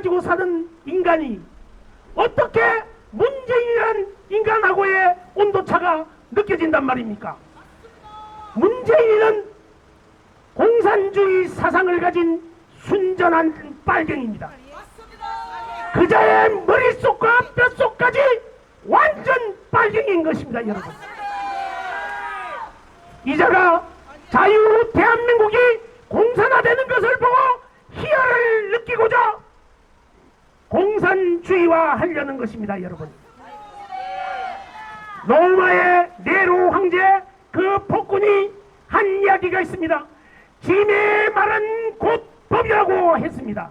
가지고 사는 인간이 어떻게 문재인이란 인간하고의 온도차가 느껴진단 말입니까? 문재인은 공산주의 사상을 가진 순전한 빨갱입니다. 그자의 머릿속과 뼛속까지 완전 빨갱인 것입니다, 여러분. 이자가 자유 대한민국이 공산화되는 것을 보고 희열을 느끼고자 공산주의화 하려는 것입니다, 여러분. 로마의 네로 황제 그 폭군이 한 이야기가 있습니다. 짐의 말은 곧 법이라고 했습니다.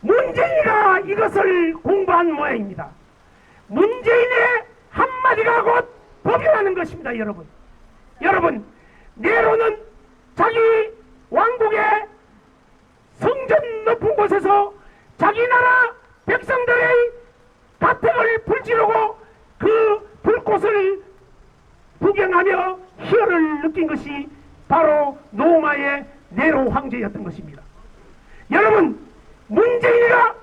문재인이가 이것을 공부한 모양입니다. 문재인의 한마디가 곧 법이라는 것입니다, 여러분. 여러분, 네로는 자기 왕국의 성전 높은 곳에서 자기 나라 백성들의 가택을 불지르고 그 불꽃을 구경하며 희열을 느낀 것이 바로 로마의 네로 황제였던 것입니다. 여러분, 문재인이가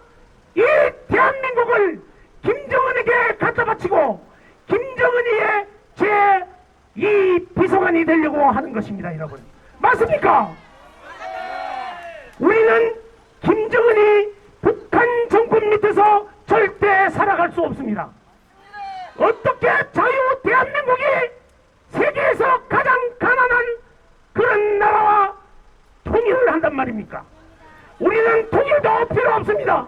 이 대한민국을 김정은에게 갖다 바치고 김정은이의 제2 비서관이 되려고 하는 것입니다, 여러분. 맞습니까? 없습니다. 어떻게 자유 대한민국이 세계에서 가장 가난한 그런 나라와 통일을 한단 말입니까? 우리는 통일도 필요 없습니다.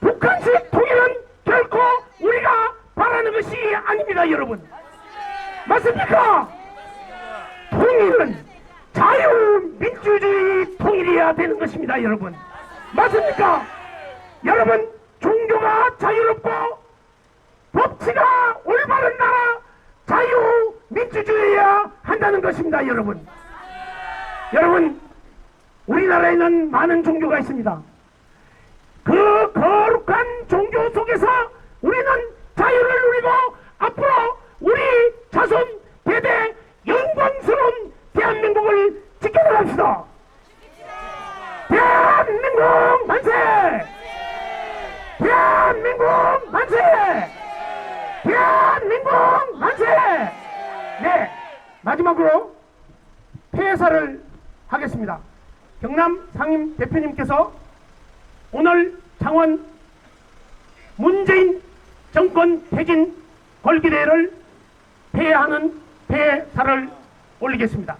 북한식 통일은 결코 우리가 바라는 것이 아닙니다, 여러분. 맞습니까? 통일은 자유민주주의 통일이어야 되는 것입니다, 여러분. 맞습니까? 여러분, 종교가 자유롭고 법치가 올바른 나라 자유 민주주의여야 한다는 것입니다, 여러분. 여러분, 우리나라에는 많은 종교가 있습니다. 그 거룩한 종교 속에서 우리는 자유를 누리고 앞으로 우리 자손 대대 영광스러운 대한민국을 지켜나갑시다. 대한민국 만세! 대한민국 만세! 대한 민국 만세! 네, 마지막으로 폐사를 하겠습니다. 경남 상임 대표님께서 오늘 창원 문재인 정권 퇴진 걸기대를 폐하는 폐사를 올리겠습니다.